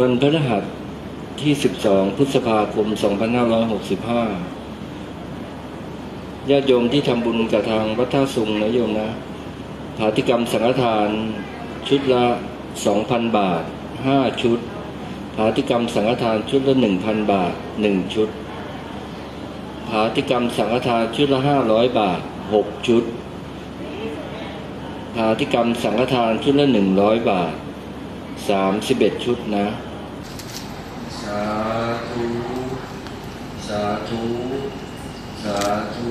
วันพฤหัสที่ 12 พฤษภาคม 2565 ญาติโยมที่ทำบุญกับทางวัดท่าสุงนะโยมนะผาธิกรรมสังฆทานชุดละ 2,000 บาท 5 ชุดผาธิกรรมสังฆทานชุดละ 1,000 บาท 1 ชุดผาธิกรรมสังฆทานชุดละ 500 บาท 6 ชุดผาธิกรรมสังฆทานชุดละ 100 บาท 31 ชุดนะาธุสาธุสาธุ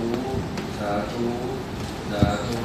สาธุสาธุ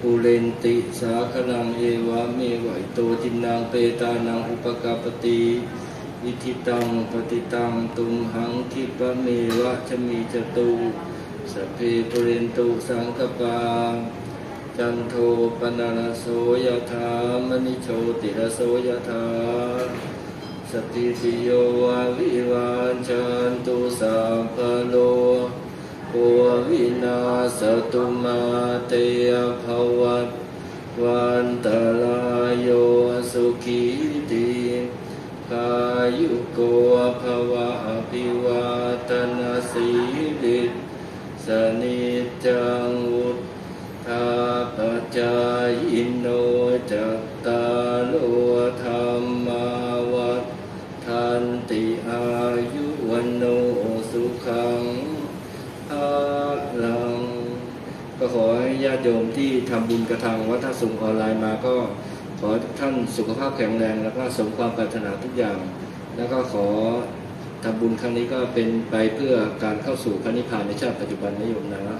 ปูเรนติสาคนังเอวะเมวัยโตจินนางเปตานังอุปกาปติอิทิตังปฏิตังตุมหังคิปะเมวะชมีจตุสเพปุเรนตุสังกปาจันโทปนารโสยธามณิโชติรโสยธาสติติโยวาวิวานชันตุสาพโลโววินาสตุมาเตยภว ขีติกายุโกภวะพิวาตนาสีดิสนิจังวุธาปจายโนจัตตาโลธรรมาวัฏทันติอายุวันโนสุขังอาลัง ก็ขอให้ญาติโยมที่ทำบุญกระทางวัดท่าสุงออนไลน์มาก็ ขอท่านสุขภาพแข็งแรงแล้วก็สมความปรารถนาทุกอย่าง แล้วก็ขอทำบุญครั้งนี้ก็เป็นไปเพื่อการเข้าสู่พระนิพพานในชาติปัจจุบันนิยมนะครับ